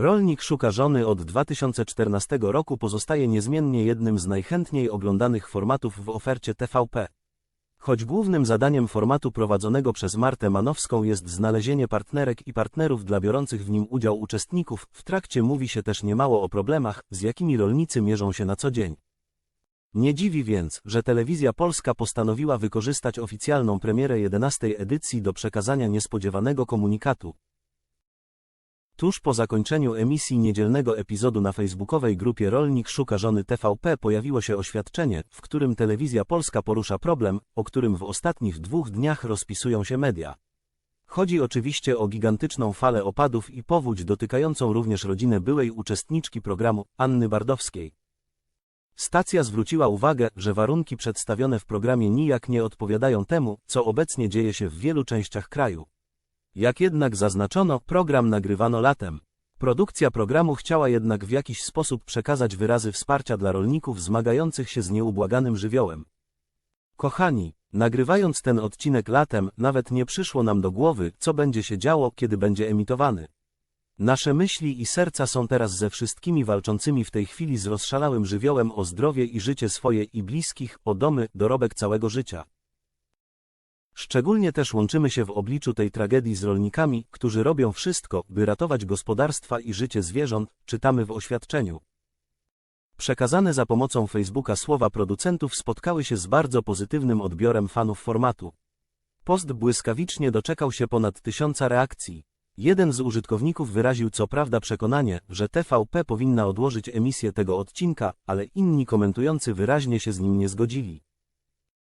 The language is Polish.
Rolnik szuka żony od 2014 roku pozostaje niezmiennie jednym z najchętniej oglądanych formatów w ofercie TVP. Choć głównym zadaniem formatu prowadzonego przez Martę Manowską jest znalezienie partnerek i partnerów dla biorących w nim udział uczestników, w trakcie mówi się też niemało o problemach, z jakimi rolnicy mierzą się na co dzień. Nie dziwi więc, że Telewizja Polska postanowiła wykorzystać oficjalną premierę 11 edycji do przekazania niespodziewanego komunikatu. Tuż po zakończeniu emisji niedzielnego epizodu na facebookowej grupie Rolnik szuka żony TVP pojawiło się oświadczenie, w którym Telewizja Polska porusza problem, o którym w ostatnich dwóch dniach rozpisują się media. Chodzi oczywiście o gigantyczną falę opadów i powódź dotykającą również rodzinę byłej uczestniczki programu, Anny Bardowskiej. Stacja zwróciła uwagę, że warunki przedstawione w programie nijak nie odpowiadają temu, co obecnie dzieje się w wielu częściach kraju. Jak jednak zaznaczono, program nagrywano latem. Produkcja programu chciała jednak w jakiś sposób przekazać wyrazy wsparcia dla rolników zmagających się z nieubłaganym żywiołem. Kochani, nagrywając ten odcinek latem, nawet nie przyszło nam do głowy, co będzie się działo, kiedy będzie emitowany. Nasze myśli i serca są teraz ze wszystkimi walczącymi w tej chwili z rozszalałym żywiołem o zdrowie i życie swoje i bliskich, o domy, dorobek całego życia. Szczególnie też łączymy się w obliczu tej tragedii z rolnikami, którzy robią wszystko, by ratować gospodarstwa i życie zwierząt, czytamy w oświadczeniu. Przekazane za pomocą Facebooka słowa producentów spotkały się z bardzo pozytywnym odbiorem fanów formatu. Post błyskawicznie doczekał się ponad tysiąca reakcji. Jeden z użytkowników wyraził co prawda przekonanie, że TVP powinna odłożyć emisję tego odcinka, ale inni komentujący wyraźnie się z nim nie zgodzili.